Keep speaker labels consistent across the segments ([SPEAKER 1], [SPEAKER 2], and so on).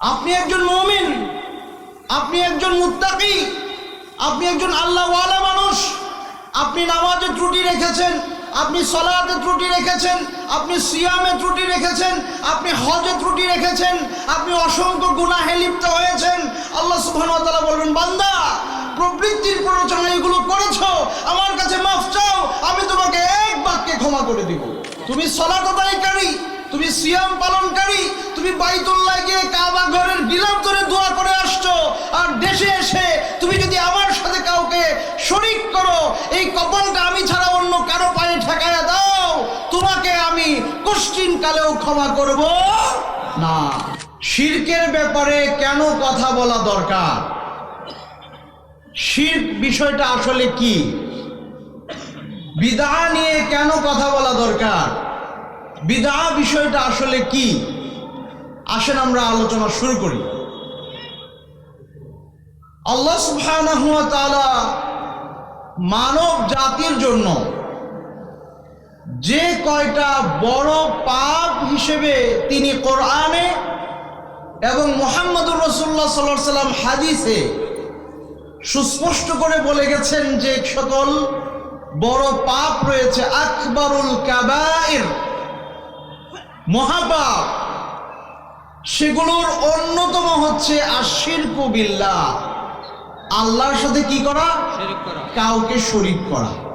[SPEAKER 1] আপনি একজন মমিন, আপনি একজন মুত্তাকি, আপনি একজন আল্লাহওয়ালা মানুষ, আপনি নামাজে ত্রুটি রেখেছেন, আপনি সলাতে ত্রুটি রেখেছেন, আপনি সিয়ামে ত্রুটি রেখেছেন, আপনি হজে ত্রুটি রেখেছেন, আপনি অসংখ্য গুনাহে লিপ্ত হয়েছেন। আল্লাহ তাআলা বলবেন, বান্দা, প্রবৃত্তির প্ররোচনা এগুলো করেছ, আমার কাছে মাফ চাও, আমি তোমাকে এক বাক্যে ক্ষমা করে দিব। তুমি সলাত আদায়কারী তুমি সিয়াম পালনকারী, তুমি বাইতুল্লাহ গিয়ে কাবা ঘরের বিলাপ করে দোয়া করে আসছো, আর দেশে এসে তুমি যদি আমার সাথে কাউকে শরিক করো, এই কপালটা আমি ছাড়া অন্য কারও পায়ে ঠেকায়া দাও, তোমাকে আমি কোশ্চিন কালেও ক্ষমা করব না। শিরকের ব্যাপারে কেন কথা বলা দরকার? শির্ক বিষয়টা আসলে কি? বিদা নিয়ে কেন কথা বলা দরকার? বিদা বিষয়টা আসলে কি? আসেন আমরা আলোচনা শুরু করি। আল্লাহ সুবহানাহু মানব জাতির জন্য যে কয়টা বড় পাপ হিসেবে তিনি কোরআনে এবং মোহাম্মদুর রসুল্লাহ সাল্লাহ সাল্লাম হাদিসে সুস্পষ্ট করে বলে গেছেন যে সকল বড় পাপ রয়েছে, আকবরুল কাবায়ের মহাপাপ। সেগুলোর অন্যতম হচ্ছে আশির বিল্লাহ। আল্লাহর সাথে কি করা। কাউকে শরিক করা।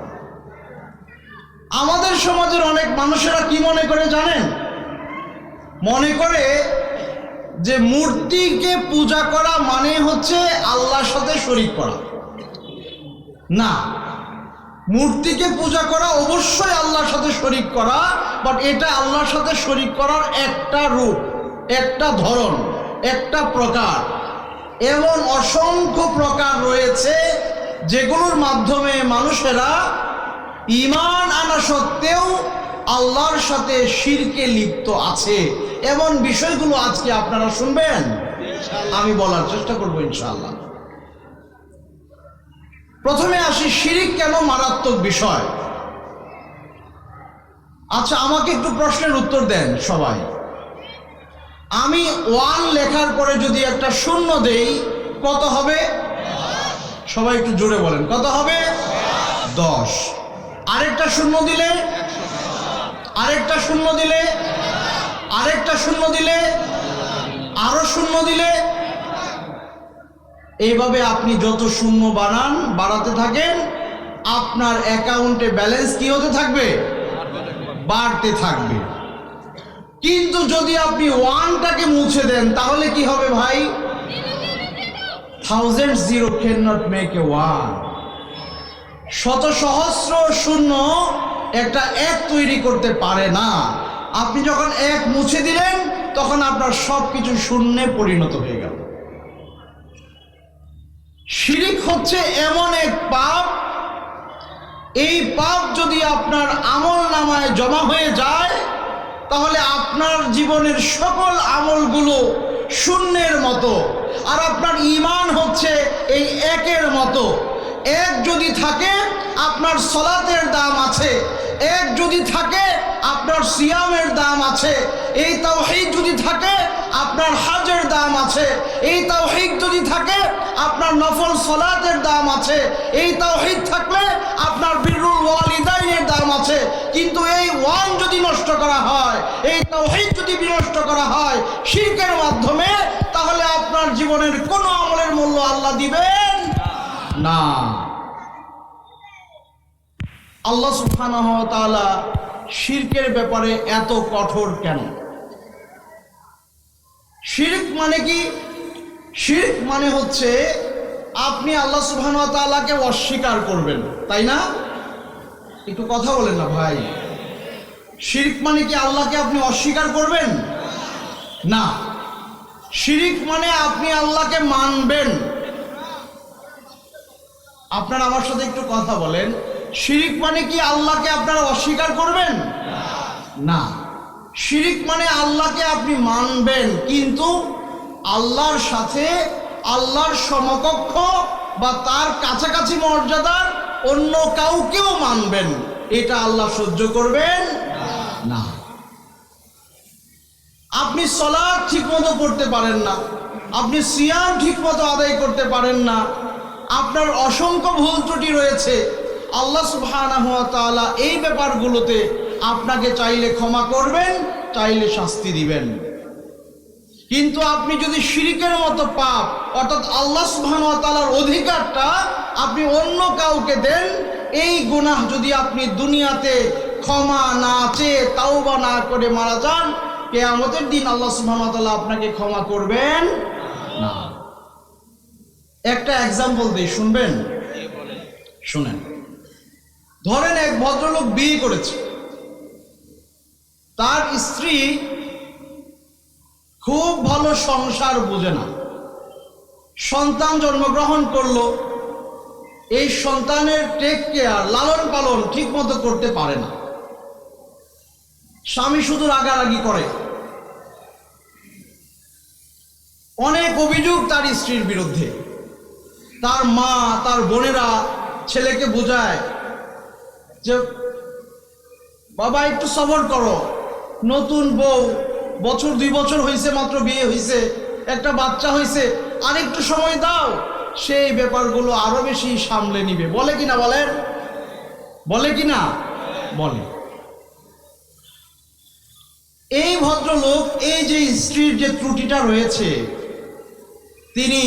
[SPEAKER 1] আমাদের সমাজের অনেক মানুষেরা কি মনে করে জানেন? মনে করে যে মূর্তিকে পূজা করা মানে হচ্ছে আল্লাহর সাথে শরিক করা। না। মূর্তিকে পূজা করা অবশ্যই আল্লাহর সাথে শরিক করা বাট এটা আল্লাহর সাথে শরিক করার একটা রূপ, একটা ধরন, একটা প্রকার। এমন অসংখ্য প্রকার রয়েছে যেগুলোর মাধ্যমে মানুষেরা ইমান আনা সত্ত্বেও আল্লাহর সাথে শিরকে লিপ্ত আছে। এমন বিষয়গুলো আজকে আপনারা শুনবেন। আমি বলার চেষ্টা করব ইনশাআল্লাহ। প্রথমে আসি, শিরিক কেন মারাত্মক বিষয়? আচ্ছা আমাকে একটু প্রশ্নের উত্তর দেন সবাই। আমি ওয়ান লেখার পরে যদি একটা শূন্য দেই, কত হবে? সবাই একটু জোরে বলেন, কত হবে? দশ। আরেকটা শূন্য দিলে? আরেকটা শূন্য দিলে? আরেকটা শূন্য দিলে? আরও শূন্য দিলে? এইভাবে আপনি যত শূন্য বানান, বাড়াতে থাকেন, আপনার অ্যাকাউন্টে ব্যালেন্স কি হতে থাকবে? বাড়তে থাকবে। কিন্তু যদি আপনি ওয়ানটাকে মুছে দেন, তাহলে কি হবে ভাই? Thousand zero can not make a one শত সহস্র শূন্য একটা এক তৈরি করতে পারে না। আপনি যখন এক মুছে দিলেন, তখন আপনার সব কিছু শূন্যে পরিণত হয়ে গেল। শিরিক হচ্ছে এমন এক পাপ। এই পাপ যদি আপনার আমল নামায় জমা হয়ে যায়, তাহলে আপনার জীবনের সকল আমলগুলো শূন্যের মতো। আর আপনার ইমান হচ্ছে এই একের মতো। এক যদি থাকে, আপনার সলাতের দাম আছে। এক যদি থাকে, আপনার সিয়ামের দাম আছে। এই তাওহীদ যদি থাকে আপনার হাজের দাম আছে। এই তাওহীদ যদি থাকে, আপনার নফল সলাতের দাম আছে। এই তাওহীদ থাকলে আপনার বিরুল ওয়ালিদাইনের দাম আছে। কিন্তু এই ওয়ান যদি নষ্ট করা হয়, এই তাওহীদ যদি বিনষ্ট করা হয় শিরকের মাধ্যমে, তাহলে আপনার জীবনের কোনো আমলের মূল্য আল্লাহ দিবেন না। আল্লাহ সুবহানাহু ওয়া তাআলা ব্যাপারে এত কঠোর কেন? শিরক মানে কি? শিরিক মানে হচ্ছে আপনি আল্লাহ সুবহানাহু ওয়া তাআলাকে অস্বীকার করবেন, তাই না? একটু কথা বলেন না ভাই। শিরিক মানে কি আল্লাহকে আপনি অস্বীকার করবেন? না। শিরিক মানে আপনি আল্লাহকে মানবেন। আপনারা আমার সাথে একটু কথা বলেন। শিরিক মানে কি আল্লাহকে আপনারা অস্বীকার করবেন? না। শিরিক মানে আল্লাহকে আপনি মানবেন, কিন্তু আল্লাহর সাথে আল্লাহর সমকক্ষ বা তার কাছাকাছি মর্যাদার অন্য কাউকেও মানবেন। এটা আল্লাহ সহ্য করবেন না। আপনি সলাদ ঠিক মতো পড়তে পারেন না, আপনি সিয়াম ঠিক মতো আদায় করতে পারেন না, আপনার অসংখ্য ভুল ত্রুটি রয়েছে। আল্লাহ ওয়া এই ব্যাপারগুলোতে আপনাকে চাইলে ক্ষমা করবেন চাইলে শাস্তি দিবেন। কিন্তু আপনি যদি শিরিকের মতো পাপ অর্থাৎ আল্লাহ সুবহানাহু অধিকারটা আপনি অন্য কাউকে দেন এই গুনাহ যদি আপনি দুনিয়াতে ক্ষমা না চেয়ে তাওবা না করে মারা যান কেয়ামতের দিন আল্লাহ সুবহানাহু আপনাকে ক্ষমা করবেন না। একটা এক্সাম্পল দিই শুনবেন? শুনেন। ধরেন এক ভদ্রলোক বিয়ে করেছে। তার স্ত্রী খুব ভালো সংসার বোঝে না। সন্তান জন্মগ্রহণ করল। এই সন্তানের টেক কেয়ার লালন পালন ঠিক মতো করতে পারে না। স্বামী শুধু রাগারাগি করে। অনেক অভিযোগ তার স্ত্রীর বিরুদ্ধে। তার মা, তার বোনেরা ছেলেকে বোঝায় যে, বাবা, একটু সবর করো। নতুন বউ। বছর দুই বছর হয়েছে মাত্র বিয়ে হয়েছে একটা বাচ্চা হয়েছে আর একটু সময় দাও। সেই ব্যাপারগুলো আরও বেশি সামলে নিবে। বলে কি না বলেন? বলে কি না বলে। এই ভদ্রলোক, এই যে স্ত্রীর যে ত্রুটিটা রয়েছে, তিনি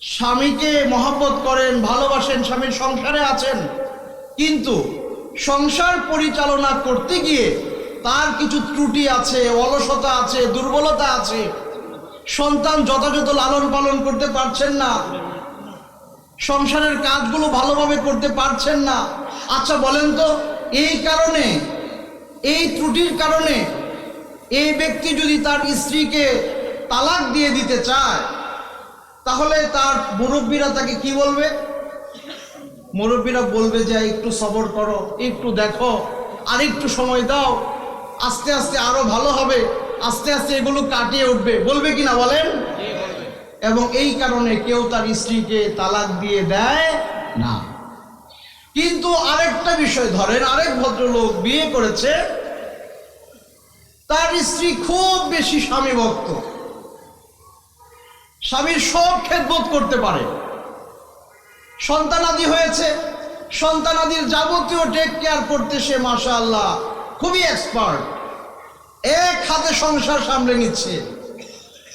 [SPEAKER 1] স্বামীকে মহব্বত করেন, ভালোবাসেন, স্বামীর সংসারে আছেন। কিন্তু সংসার পরিচালনা করতে গিয়ে তার কিছু ত্রুটি আছে, অলসতা আছে, দুর্বলতা আছে। সন্তান যথাযথ লালন পালন করতে পারছেন না। সংসারের কাজগুলো ভালোভাবে করতে পারছেন না। আচ্ছা বলেন তো, এই কারণে, এই ত্রুটির কারণে এই ব্যক্তি যদি তার স্ত্রীকে তালাক দিয়ে দিতে চায়, তাহলে তার মুরব্বীরা তাকে কি বলবে? মুরব্বীরা বলবে যে, একটু সবর করো, একটু দেখো আর একটু সময় দাও। আস্তে আস্তে আরও ভালো হবে আস্তে আস্তে এগুলো কাটিয়ে উঠবে। বলবে কিনা বলেন? এবং এই কারণে কেউ তার স্ত্রীকে তালাক দিয়ে দেয় না। কিন্তু আরেকটা বিষয় ধরেন আরেক ভদ্রলোক বিয়ে করেছে তার স্ত্রী খুব বেশি স্বামী ভক্ত। স্বামীর সব খেদবোধ করতে পারে। সন্তানাদি হয়েছে সন্তানাদির যাবতীয় টেক কেয়ার করতে সে মাশা আল্লাহ খুবই এক্সপার্ট এক হাতে সংসার সামলে নিচ্ছে।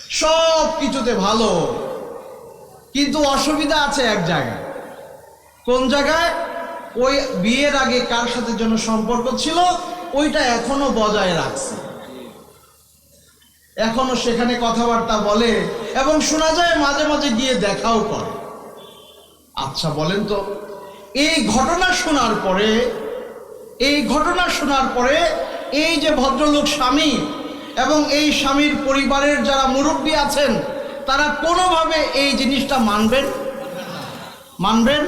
[SPEAKER 1] সব কিছুতে ভালো। কিন্তু অসুবিধা আছে এক জায়গায়। কোন জায়গায়? ওই বিয়ের আগে কার সাথে যেন সম্পর্ক ছিল, ওইটা এখনও বজায় রাখছে। এখনও সেখানে কথাবার্তা বলে এবং শোনা যায় মাঝে মাঝে গিয়ে দেখাও করে। আচ্ছা বলেন তো, এই ঘটনা শোনার পরে এই ঘটনা শোনার পরে এই যে ভদ্রলোক স্বামী এবং এই স্বামীর পরিবারের যারা মুরব্বী আছেন, তারা কোনোভাবে এই জিনিসটা মানবেন? মানবেন?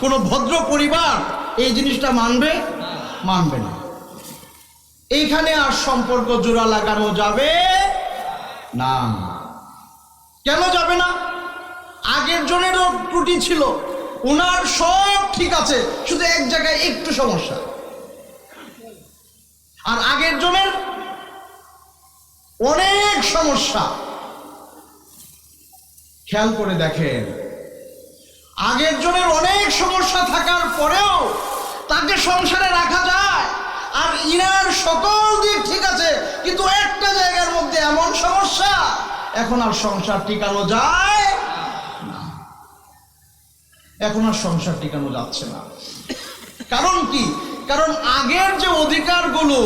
[SPEAKER 1] কোনো ভদ্র পরিবার এই জিনিসটা মানবে? মানবে না। এইখানে আর সম্পর্ক জোড়া লাগানো যাবে না। কেন যাবে না? আগের জনেরও ত্রুটি ছিল ওনার সব ঠিক আছে, শুধু এক জায়গায় একটু সমস্যা। আর আগের জনের অনেক সমস্যা। খেয়াল করে দেখেন, আগের জনের অনেক সমস্যা থাকার পরেও তাকে সংসারে রাখা যায়। আর ইনার সকল দিক ঠিক আছে, কিন্তু একটা জায়গার মধ্যে এমন সমস্যা, এখন আর সংসার টিকানো যায় এখন আর সংসার টিকানো যাচ্ছে না। কারণ কি? কারণ আগের যে অধিকারগুলো,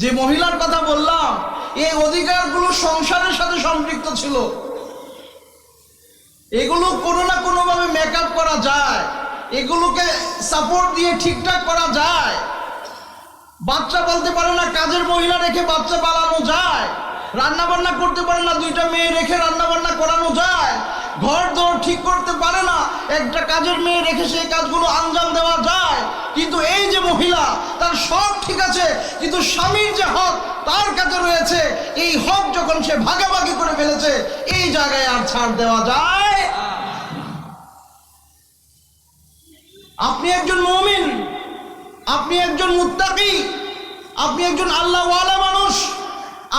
[SPEAKER 1] যে মহিলার কথা বললাম, এই অধিকারগুলো সংসারের সাথে সম্পৃক্ত ছিল। এগুলো কোনো না কোনোভাবে মেকআপ করা যায়, এগুলোকে সাপোর্ট দিয়ে ঠিকঠাক করা যায়। বাচ্চা বলতে পারে না, কাজের মহিলা রেখে বাচ্চা পালানো যায়। রান্না বান্না করতে পারে না, দুইটা মেয়ে রেখে রান্না বান্না করানো যায়। ঘর দর ঠিক করতে পারে না। একটা কাজের মেয়ে রেখে সেই কাজগুলো আঞ্জাম দেওয়া যায়। কিন্তু এই যে মহিলা, তার সব ঠিক আছে, কিন্তু স্বামীর যে হক, তার কাছে রয়েছে। এই হক যখন সে ভাগাভাগি করে ফেলেছে, এই জায়গায় আর ছাড় দেওয়া যায় আপনি একজন মমিন, আপনি একজন মুত্তাকি, আপনি একজন আল্লাহওয়ালা মানুষ,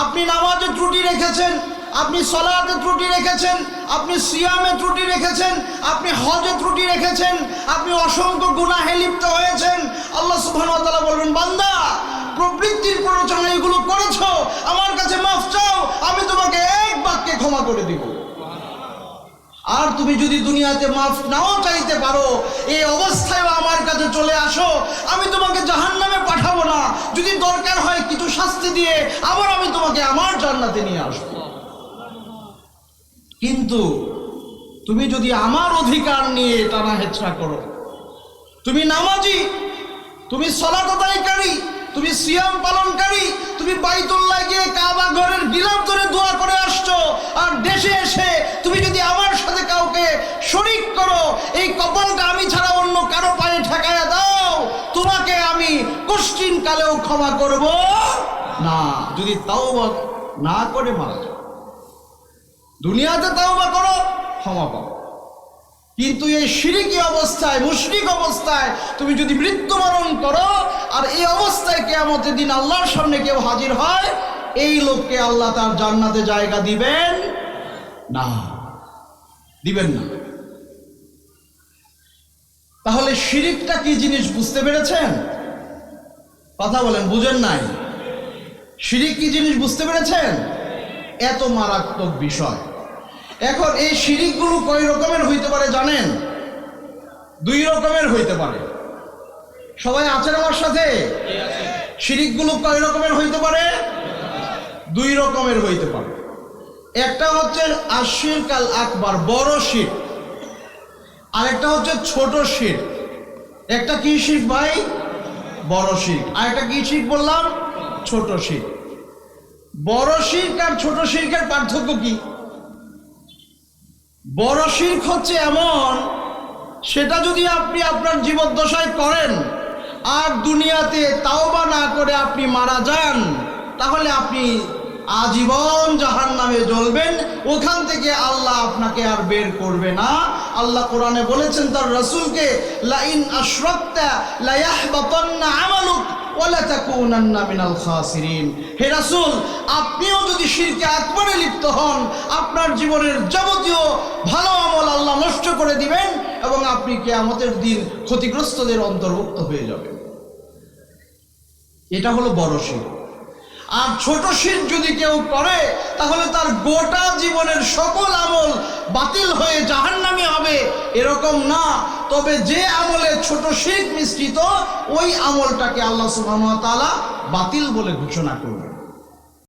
[SPEAKER 1] আপনি নামাজে ত্রুটি রেখেছেন আপনি সলাতে ত্রুটি রেখেছেন, আপনি সিয়ামে ত্রুটি রেখেছেন, আপনি হজে ত্রুটি রেখেছেন, আপনি অসংখ্য গুনাহে লিপ্ত হয়েছেন। আল্লাহ ওয়া বলবেন, বান্দা, প্রবৃত্তির প্ররোচনা এগুলো করেছ, আমার কাছে মাফ চাও, আমি তোমাকে এক বাক্যে ক্ষমা করে দিব। আর তুমি যদি দুনিয়াতে মাফ নাও চাইতে পারো এই অবস্থায়ও আমার কাছে চলে আসো, আমি তোমাকে জাহান্নামে পাঠাবো না। যদি দরকার হয় কিছু শাস্তি দিয়ে, আবার আমি তোমাকে আমার জান্নাতে নিয়ে আসব। কিন্তু তুমি যদি আমার অধিকার নিয়ে টানা হেচড়া করো, তুমি নামাজি, তুমি সলাত আদায়কারী তুমি সিয়াম পালনকারী, তুমি বাইতুল্লাহ গিয়ে কাবা ঘরের গিলাপ ধরে দোয়া করে আসছো, আর দেশে এসে তুমি যদি আমার সাথে কাউকে শরিক করো, এই কপালটা আমি ছাড়া অন্য কারও পায়ে ঠেকায়া দাও, তোমাকে আমি কষ্টিন কালেও ক্ষমা করব না। যদি তাও না করে মারা দুনিয়াতে তাও বা করো, ক্ষমা পাও। কিন্তু এই সিরিকি অবস্থায়, মুশরিক অবস্থায় তুমি যদি মৃত্যুবরণ করো, আর এই অবস্থায় কেয়ামতের দিন আল্লাহর সামনে কেউ হাজির হয়, এই লোককে আল্লাহ তার জান্নাতে জায়গা দিবেন না। দিবেন না। তাহলে শিরিকটা কি জিনিস বুঝতে পেরেছেন? কথা বলেন, বুঝেন নাই। শিরিক কি জিনিস বুঝতে পেরেছেন? এত মারাত্মক বিষয়। এখন এই শিরিকগুলো কয় রকমের হইতে পারে জানেন? দুই রকমের হইতে পারে। সবাই আছেন আমার সাথে? শিরিকগুলো কয় রকমের হইতে পারে? দুই রকমের হইতে পারে। একটা হচ্ছে আশির কাল আকবার বড় শির আরেকটা হচ্ছে ছোট শির একটা কি শিখ ভাই? বড় শিখ আর একটা কি শিখ বললাম? ছোট শিখ বড় শিখ আর ছোট শিখের পার্থক্য কি? বড় শির্ক হচ্ছে এমন, সেটা যদি আপনি আপনার জীবদ্দশায় করেন, আর দুনিয়াতে তাওবা না করে আপনি মারা যান, তাহলে আপনি আজীবন জাহান নামে জ্বলবেন, ওখান থেকে আল্লাহ আপনাকে আর বের করবে না। আল্লাহ কোরআনে বলেছেন তার রসুলকে, লাইন আশরাকতা লায়াহবাতান্না আমালুক। মিনাল খাসিরিন। হে রাসূল, আপনিও যদি শিরকে আকবরে লিপ্ত হন, আপনার জীবনের যাবতীয় ভালো আমল আল্লাহ নষ্ট করে দিবেন এবং আপনি কিয়ামতের দিন ক্ষতিগ্রস্তদের অন্তর্ভুক্ত হয়ে যাবেন। এটা হলো বড় শির। আর ছোট শির যদি কেউ করে, তাহলে তার গোটা জীবনের সকল আমল বাতিল হয়ে জাহান্নামি হবে। এরকম না। তবে যে আমলে ছোট শির মিশ্রিত, ওই আমলটাকে আল্লাহ সুবহানাহু ওয়া তাআলা বাতিল বলে ঘোষণা করবে।